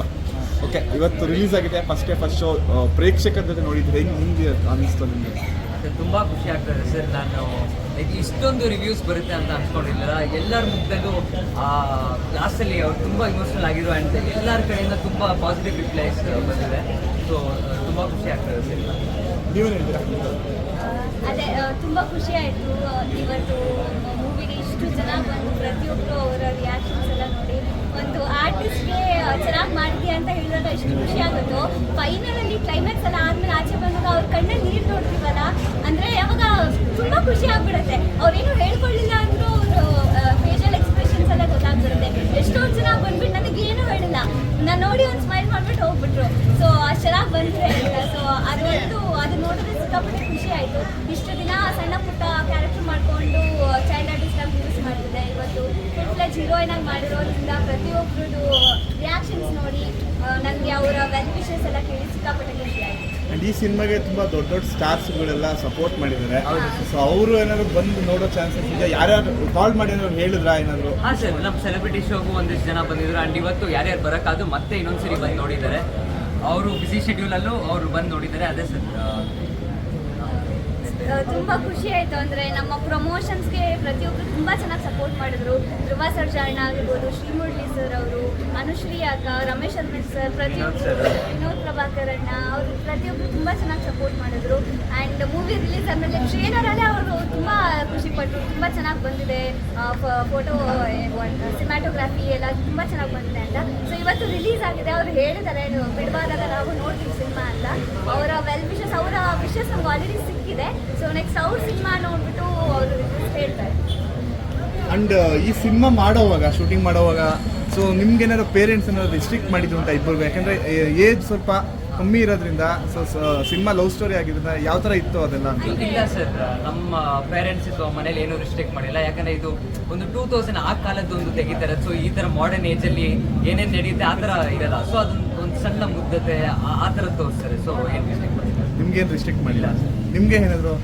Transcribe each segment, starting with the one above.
ಬಾ. ಓಕೆ ಇವತ್ತು ರಿಲೀಸ್ ಆಗಿದೆ. ಫಸ್ಟ್ ಡೇ ಫಸ್ಟ್ ಶೋ ಪ್ರೇಕ್ಷಕರ ಜೊತೆ ನೋಡಿದ್ರೆ ಹೆಂಗೆ ಹಿಂಗೆ ಅನಿಸ್ತು ನಿಮಗೆ? ತುಂಬ ಖುಷಿ ಆಗ್ತದೆ ಸರ್. ನಾನು ಇದು ಇಷ್ಟೊಂದು ರಿವ್ಯೂಸ್ ಬರುತ್ತೆ ಅಂತ ಅನ್ಕೊಂಡಿಲ್ಲ ಎಲ್ಲರ ಮುಖದಲ್ಲೂ ಆ ಕ್ಲಾಸಲ್ಲಿ ಅವ್ರು ತುಂಬ ಇಮೋಷನಲ್ ಆಗಿರೋ ಅಂತ ಎಲ್ಲರ ಕಡೆಯಿಂದ ತುಂಬ ಪಾಸಿಟಿವ್ ರಿಪ್ಲೈಸ್ ಬಂದಿದೆ. ಸೊ ತುಂಬ ಖುಷಿ ಆಗ್ತದೆ ಸರ್. ನೀವೇನು ಹೇಳ್ತೀರಾ? ಅದೇ ತುಂಬ ಖುಷಿ ಆಯಿತು. ಇವತ್ತು ಮೂವಿಗೆ ಇಷ್ಟು ಜನ ಬಂದು ಪ್ರತಿಯೊಬ್ಬರು ಅವರ ರಿಯಾಕ್ಷನ್ಸ್ ಎಲ್ಲ ನೋಡಿ ಒಂದು ಆರ್ಟಿಸ್ಟ್ಗೆ ಚೆನ್ನಾಗಿ ಹೇಳಿದಾಗ ಎಷ್ಟು ಖುಷಿ ಆಗುತ್ತೋ ಫೈನಲ್ ಅಲ್ಲಿ ಕ್ಲೈಮ್ಯಾಕ್ಸ್ ಎಲ್ಲ ಆದ್ಮೇಲೆ ಆಚೆ ಬಂದಾಗ ಅವ್ರ ಕಣ್ಣಲ್ಲಿ ನೀರು ನೋಡ್ತೀವಲ್ಲ, ಅಂದ್ರೆ ಯಾವಾಗ ತುಂಬಾ ಖುಷಿ ಆಗ್ಬಿಡುತ್ತೆ. ಅವ್ರೇನು ಹೇಳ್ಕೊಳ್ಳಿಲ್ಲ ಅಂದರೂ ಅವರು ಫೇಶಿಯಲ್ ಎಕ್ಸ್ಪ್ರೆಷನ್ಸ್ ಎಲ್ಲ ಗೊತ್ತಾಗ್ಬಿಡುತ್ತೆ. ಎಷ್ಟೊಂದು ಜನ ಬಂದ್ಬಿಟ್ಟು ನನಗೆ ಏನು ಹೇಳಿಲ್ಲ. ನಾನು ನೋಡಿ ಒಂದು ಸ್ಮೈಲ್ ಮಾಡ್ಬಿಟ್ಟು ಹೋಗ್ಬಿಟ್ರು. ಸೊ ಅಷ್ಟು ಚೆನ್ನಾಗಿ ಬಂದರೆ ಸೊ ಅದೊಂದು ಅದು ನೋಡಿದ್ರೆ ಸಿಕ್ಕಾಪಟ್ಟೆ ಖುಷಿ ಆಯಿತು. ಇಷ್ಟು ದಿನ ಸಣ್ಣ ಪುಟ್ಟ ಕ್ಯಾರೆಕ್ಟರ್ ಮಾಡ್ಕೊಂಡು ಚೈಲ್ಡ್ ಆರ್ಟಿಸ್ಟ್ ಆಗಿ ಯೂಸ್ ಮಾಡ್ತಿದ್ದೆ ಇವತ್ತು ಫ್ಲೆಜ್ ಹೀರೋಯಿನ್ ಆಗಿ ಮಾಡಿರೋದ್ರಿಂದ ಪ್ರತಿಯೊಬ್ಬರದು ರಿಯಾಕ್ಷನ್ಸ್ ನೋಡಿ ನನಗೆ ಅವರ ವೆಲ್ ವಿಷಸ್ ಎಲ್ಲ ಕೇಳಿ ಸಿಕ್ಕಾಪಟ್ಟೆ ಖುಷಿ ಆಯಿತು. ಆ್ಯಂಡ್ ಈ ಸಿನಿಮಾಗೆ ತುಂಬ ದೊಡ್ಡ ದೊಡ್ಡ ಸ್ಟಾರ್ಸ್ಗಳೆಲ್ಲ ಸಪೋರ್ಟ್ ಮಾಡಿದ್ದಾರೆ. ಸೊ ಅವರು ಏನಾದ್ರು ಬಂದು ನೋಡೋ ಚಾನ್ಸಸ್ ಇದೆ ಯಾರ್ಯಾರು ಕಾಲ್ ಮಾಡಿ ಏನಾದ್ರು ಹೇಳಿದ್ರಾ ಏನಾದ್ರು? ಹಾಂ ಸರ್. ನಮ್ಮ ಸೆಲೆಬ್ರಿಟಿ ಶೋಗೂ ಒಂದಿಷ್ಟು ಜನ ಬಂದಿದ್ರು. ಅಂಡ್ ಇವತ್ತು ಯಾರ್ಯಾರು ಬರೋಕ್ಕಾದ್ರು ಮತ್ತೆ ಇನ್ನೊಂದ್ಸರಿ ಬಂದು ನೋಡಿದ್ದಾರೆ. ಅವರು ಬಿಸಿ ಶೆಡ್ಯೂಲಲ್ಲೂ ಅವರು ಬಂದು ನೋಡಿದ್ದಾರೆ. ಅದೇ ಸರ್ ತುಂಬಾ ಖುಷಿ ಆಯಿತು. ಅಂದರೆ ನಮ್ಮ ಪ್ರಮೋಷನ್ಸ್ಗೆ ಪ್ರತಿಯೊಬ್ಬರು ತುಂಬ ಚೆನ್ನಾಗಿ ಸಪೋರ್ಟ್ ಮಾಡಿದ್ರು. ಧ್ರುವ ಸರ್ಜಾರಣ ಆಗಿರ್ಬೋದು ಶ್ರೀಮುರಳಿ ಸರ್ ಅವರು ಅನುಶ್ರೀ ಅಕ್ಕ ರಮೇಶ್ ಅರ್ಮಿತ್ ಸರ್ ಪ್ರತಿಯೊಬ್ಬರು ವಿನೋದ್ ಪ್ರಭಾಕರ್ ಅಣ್ಣ ಅವರು ಪ್ರತಿಯೊಬ್ಬರು ತುಂಬ ಚೆನ್ನಾಗಿ ಸಪೋರ್ಟ್ ಮಾಡಿದ್ರು. ಆ್ಯಂಡ್ ಮೂವಿ ರಿಲೀಸ್ ಆದಮೇಲೆ ಟ್ರೇಲರಲ್ಲೇ ಅವರು ತುಂಬ ಖುಷಿ ಪಟ್ಟರು ತುಂಬ ಚೆನ್ನಾಗಿ ಬಂದಿದೆ. ಫೋಟೋ ಸಿಮ್ಯಾಟೋಗ್ರಫಿ ಎಲ್ಲ ತುಂಬ ಚೆನ್ನಾಗಿ ಬಂದಿದೆ ಅಂತ. ಸೊ ಇವತ್ತು ರಿಲೀಸ್ ಆಗಿದೆ. ಅವರು ಹೇಳಿದ್ದಾರೆ ಬಿಡಬಾರ್ದಾಗ ನಾವು ನೋಡ್ತೀವಿ ಸಿನಿಮಾ ಅಂತ. ಅವರ ವೆಲ್ ವಿಶಸ್ ಅವರ ವಿಶಸ್ ನಮ್ಗೆ ಆಲ್ರೆಡಿ ಸಿಕ್ಕಿದೆ. ಸೊ ನೆಕ್ಸ್ಟ್ ಅವ್ರ ಸಿನಿಮಾ ನೋಡ್ಬಿಟ್ಟು ಅವರು ಹೇಳ್ತಾರೆ. ಅಂಡ್ ಈ ಸಿನಿಮಾ ಮಾಡೋವಾಗ ಶೂಟಿಂಗ್ ಮಾಡೋವಾಗ ಸೊ ನಿಮ್ಗೆ ಏನಾದ್ರು ಪೇರೆಂಟ್ಸ್ ಏನಾದ್ರು ರಿಸ್ಟ್ರಿಕ್ಟ್ ಮಾಡಿದ್ರು ಅಂತ ಇಬ್ಬರು ಯಾಕಂದ್ರೆ ಏಜ್ ಸ್ವಲ್ಪ ಕಮ್ಮಿ ಇರೋದ್ರಿಂದ ಸೊ ಸಿನಿಮಾ ಲವ್ ಸ್ಟೋರಿ ಆಗಿದ್ರಿಂದ ಯಾವ ಥರ ಇತ್ತು ಅದೆಲ್ಲ ಅಂತ? ಇಲ್ಲ ಸರ್ ನಮ್ಮ ಪೇರೆಂಟ್ಸ್ ಇದು ಮನೇಲಿ ಏನೂ ರಿಸ್ಟ್ರಿಕ್ಟ್ ಮಾಡಿಲ್ಲ. ಯಾಕಂದ್ರೆ ಇದು ಒಂದು ಟೂ ತೌಸಂಡ್ ಆ ಕಾಲದ್ದು ಒಂದು ತೆಗಿತಾರೆ. ಸೊ ಈ ಥರ ಮಾಡರ್ನ್ ಏಜಲ್ಲಿ ಏನೇನು ನಡೆಯುತ್ತೆ ಆ ಥರ ಇರಲ್ಲ. ಸೊ ಅದೊಂದು ಒಂದು ಸಣ್ಣ ಮುದ್ದತೆ ಆ- ತರ ಥರ ತೋರಿಸ್ತಾರೆ. ಸೊ ಏನು ರಿಸ್ಟ್ರಿಕ್ಟ್ ನಿಮ್ಗೇನು ರಿಸ್ಟ್ರಿಕ್ಟ್ ಮಾಡಿಲ್ಲ? ನಿಮ್ಗೆ ಏನಾದ್ರು?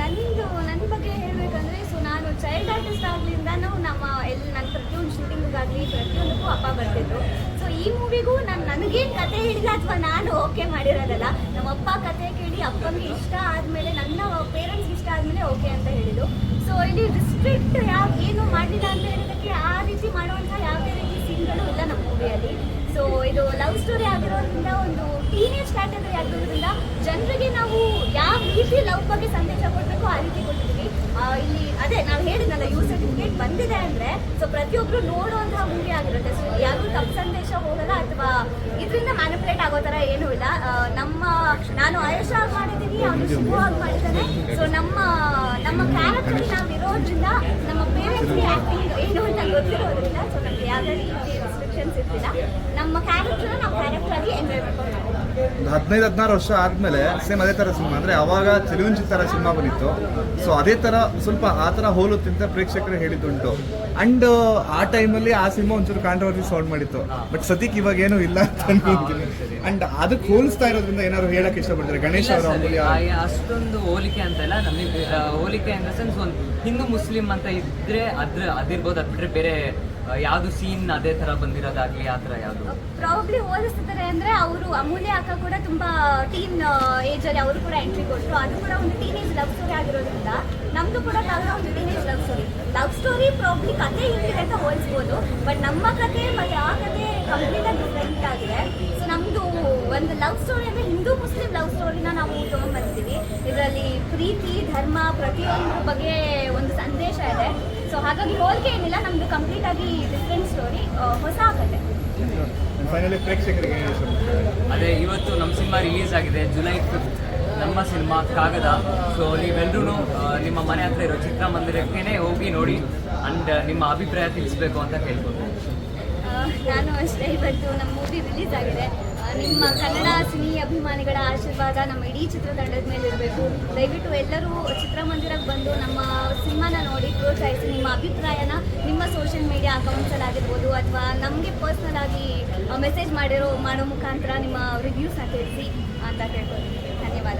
ನನ್ನದು ನನ್ನ ಬಗ್ಗೆ ಹೇಳಬೇಕಂದ್ರೆ ಸೊ ನಾನು ಚೈಲ್ಡ್ ಆರ್ಟಿಸ್ಟ್ ಆಗ್ಲಿಂದನೂ ನಮ್ಮ ಎಲ್ಲಿ ನನ್ನ ಪ್ರತಿಯೊಂದು ಶೂಟಿಂಗಿಗಾಗಲಿ ಪ್ರತಿಯೊಂದಕ್ಕೂ ಅಪ್ಪ ಬರ್ತಿದ್ರು. ಸೊ ಈ ಮೂವಿಗೂ ನಾನು, ನನಗೇನು ಕತೆ ಹೇಳಿಲ್ಲ ಅಥವಾ ನಾನು ಓಕೆ ಮಾಡಿರೋದಲ್ಲ, ನಮ್ಮ ಅಪ್ಪ ಕತೆ ಕೇಳಿ ಅಪ್ಪನಿಗೆ ಇಷ್ಟ ಆದ್ಮೇಲೆ, ನನ್ನ ಪೇರೆಂಟ್ಸ್ ಇಷ್ಟ ಆದಮೇಲೆ ಓಕೆ ಅಂತ ಹೇಳಿದ್ರು. ಸೊ ಇಲ್ಲಿ ರಿಸ್ಟ್ರಿಕ್ಟ್ ಯಾವ ಏನು ಮಾಡಲಿಲ್ಲ ಅಂತ ಹೇಳೋದಕ್ಕೆ ಆ ರೀತಿ ಮಾಡುವಂಥ ಯಾವುದೇ ರೀತಿ ಸೀನ್ಗಳು ಇಲ್ಲ ನಮ್ಮ ಮೂವಿಯಲ್ಲಿ ಸೊ ಇದು ಲವ್ ಸ್ಟೋರಿ ಆಗಿರೋದ್ರಿಂದ ಒಂದು ಟೀನೇಜ್ ಕ್ಯಾಟಗರಿ ಆಗಿರೋದ್ರಿಂದ ಜನರಿಗೆ ನಾವು ಯಾವ ರೀತಿ ಲವ್ ಬಗ್ಗೆ ಸಂದೇಶ ಕೊಡಬೇಕು ಆ ರೀತಿ ಕೊಟ್ಟಿದ್ದೀವಿ. ಇಲ್ಲಿ ಅದೇ ನಾವು ಹೇಳಿದ್ನಲ್ಲ ಯೂ ಸರ್ಟಿಫಿಕೇಟ್ ಬಂದಿದೆ ಅಂದ್ರೆ ಸೊ ಪ್ರತಿಯೊಬ್ರು ನೋಡುವಂತಹ ಮೂವಿ ಆಗಿರುತ್ತೆ. ಸೊ ಯಾರು ತಪ್ಪು ಸಂದೇಶ ಹೋಗಲ್ಲ ಅಥವಾ ಇದರಿಂದ ಮ್ಯಾನಿಪುಲೇಟ್ ಆಗೋ ತರ ಏನೂ ಇಲ್ಲ. ನಮ್ಮ ನಾನು ಆಯುಷ ಆಗಿ ಮಾಡಿದ್ದೀನಿ ಅವನು ಆಗಿ ಮಾಡಿದ್ದಾನೆ. ಸೊ ನಮ್ಮ ನಮ್ಮ ಕ್ಯಾರೆಕ್ಟರ್ ನಾವು ಇರೋದ್ರಿಂದ ನಮ್ಮ ಪೇರೆಂಟ್ಸ್ ಆಕ್ಟಿಂಗ್ ಏನು ಅಂತ ಗೊತ್ತಿರೋದ್ರಿಂದ ಸೊ ನಮಗೆ ಯಾವುದೇ ರೀತಿ ರೆಸ್ಟ್ರಿಕ್ಷನ್ಸ್ ಇರ್ತಿಲ್ಲ ನಮ್ಮ ಕ್ಯಾರೆಕ್ಟರ್ನ ನಾವು ಕ್ಯಾರೆಕ್ಟರ್ ಆಗಿ ಎಂಜಾಯ್ ಮಾಡ್ಕೊಂಡು ಮಾಡ್ತೀವಿ. ಒಂದು ಹದಿನೈದು ಹದಿನಾರು ವರ್ಷ ಆದಮೇಲೆ ಸೇಮ್ ಅದೇ ಥರ ಸಿನಿಮಾ. ಅಂದರೆ ಅವಾಗ ಚಿಲುಂಚಿ ಥರ ಸಿನಿಮಾ ಬಂದಿತ್ತು. ಸೊ ಅದೇ ಥರ ಸ್ವಲ್ಪ ಆ ಥರ ಹೋಲುತ್ತಿಂತ ಪ್ರೇಕ್ಷಕರು ಹೇಳಿದ್ದುಂಟು. ಅಂಡ್ ಆ ಟೈಮಲ್ಲಿ ಆ ಸಿನಿಮಾ ಒಂಚೂರು ಕಾಂಟ್ರವರ್ಸಿ ಸೌಂಡ್ ಮಾಡಿತ್ತು. ಬಟ್ ಸದ್ಯಕ್ಕೆ ಇವಾಗ ಏನೂ ಇಲ್ಲ ಅಂತ ಅನ್ಕೊಂತೀನಿ. ಅಂಡ್ ಅದಕ್ಕೆ ಹೋಲಿಸ್ತಾ ಇರೋದ್ರಿಂದ ಏನಾದ್ರು ಹೇಳಕ್ಕೆ ಇಷ್ಟಪಡ್ತಾರೆ? ಗಣೇಶ್ ಅವರ ಅಷ್ಟೊಂದು ಹೋಲಿಕೆ ಅಂತಲ್ಲ ನಮಗೆ ಹೋಲಿಕೆ ಇನ್ ದ ಸೆನ್ಸ್ ಒಂದು ಹಿಂದೂ ಮುಸ್ಲಿಂ ಅಂತ ಇದ್ರೆ ಅದ್ರ ಅದಿರ್ಬೋದು ಅದು ಬಿಟ್ರೆ ಬೇರೆ ಯಾವ್ದು ಸೀನ್ ಅದೇ ತರ ಬಂದಿರೋದಾಗ್ಲಿ, ಆ ತರ ಯಾವುದು? ಪ್ರಾಬ್ಲಿ ಹೋಲಿಸ್ತಿದ್ದಾರೆ ಅಂದ್ರೆ ಅವರು ಅಮೂಲ್ಯ ಅಕ್ಕ ಕೂಡ ತುಂಬಾ ಟೀನ್ ಏಜ್ ಅಲ್ಲಿ ಅವರು ಕೂಡ ಎಂಟ್ರಿ ಕೊಟ್ಟರು ಅದು ಕೂಡ ಒಂದು ಟೀನೇಜ್ ಲವ್ ಸ್ಟೋರಿ ಆಗಿರೋದ್ರಿಂದ ನಮ್ದು ಕೂಡ ಕಾರಣ ಒಂದು teenage love story love story probably ಕತೆ ಹಿಂಗಿದೆ ಅಂತ ಹೋಲಿಸ್ಬೋದು ಬಟ್ ನಮ್ಮ ಕತೆ ಮತ್ತೆ ಆ ಕತೆ ಕಂಪ್ಲೀಟ್ ಆಗಿ ಡಿಫ್ರೆಂಟ್ ಆಗಿದೆ. ಸೊ ನಮ್ದು ಒಂದು ಲವ್ ಸ್ಟೋರಿ ಅಂದ್ರೆ ಹಿಂದೂ ಮುಸ್ಲಿಂ ಲವ್ ಸ್ಟೋರಿನ ನಾವು ತಗೊಂಡ್ಬರ್ತೀವಿ ಇದರಲ್ಲಿ ಪ್ರೀತಿ ಧರ್ಮ ಪ್ರತಿಯೊಂದ್ರ ಬಗ್ಗೆ ಒಂದು ಸಂದೇಶ ಇದೆ. ಸೊ ಹಾಗಾಗಿ ಹೋಲಿಕೆ ಏನಿಲ್ಲ ನಮ್ದು ಕಂಪ್ಲೀಟ್ ಆಗಿ ಡಿಫ್ರೆಂಟ್ ಸ್ಟೋರಿ ಹೊಸ ಕತೆ. ಫೈನಲಿ ಪ್ರೇಕ್ಷಕರಿಗೆ ಅದೇ ಇವತ್ತು ನಮ್ಮ ಸಿನಿಮಾ ರಿಲೀಸ್ ಆಗಿದೆ ಜುಲೈ ಫಿಫ್ತ್ ನಮ್ಮ ಸಿನಿಮಾ ಕಾಗದ. ಸೊ ನೀವೆಲ್ಲರೂ ನಿಮ್ಮ ಮನೆ ಹತ್ರ ಇರೋ ಚಿತ್ರಮಂದಿರಕ್ಕೇ ಹೋಗಿ ನೋಡಿ ಅಂಡ್ ನಿಮ್ಮ ಅಭಿಪ್ರಾಯ ತಿಳಿಸ್ಬೇಕು ಅಂತ ಕೇಳ್ಬೋದು. ಆ, ನಾನು ಅಷ್ಟೇ. ಇವತ್ತು ನಮ್ಮ ಮೂವಿ ರಿಲೀಸ್ ಆಗಿದೆ. ನಿಮ್ಮ ಕನ್ನಡ ಸಿನಿ ಅಭಿಮಾನಿಗಳ ಆಶೀರ್ವಾದ ನಮ್ಮ ಇಡೀ ಚಿತ್ರತಂಡದ ಮೇಲೆ ಇರಬೇಕು. ದಯವಿಟ್ಟು ಎಲ್ಲರೂ ಚಿತ್ರಮಂದಿರಕ್ಕೆ ಬಂದು ನಮ್ಮ ಸಿನಿಮಾನ ನೋಡಿ ಪ್ರೋತ್ಸಾಹಿಸಿ. ನಿಮ್ಮ ಅಭಿಪ್ರಾಯನ ನಿಮ್ಮ ಸೋಷಿಯಲ್ ಮೀಡಿಯಾ ಅಕೌಂಟ್ಸಲ್ಲಿ ಆಗಿರ್ಬೋದು ಅಥವಾ ನಮಗೆ ಪರ್ಸ್ನಲ್ ಆಗಿ ಮೆಸೇಜ್ ಮಾಡಿರೋ, ಮಾಡೋ ಮುಖಾಂತರ ನಿಮ್ಮ ರಿವ್ಯೂಸ್ನ ತಿಳಿಸಿ ಅಂತ ಕೇಳ್ಕೊಳ್ತೀನಿ. ಧನ್ಯವಾದ.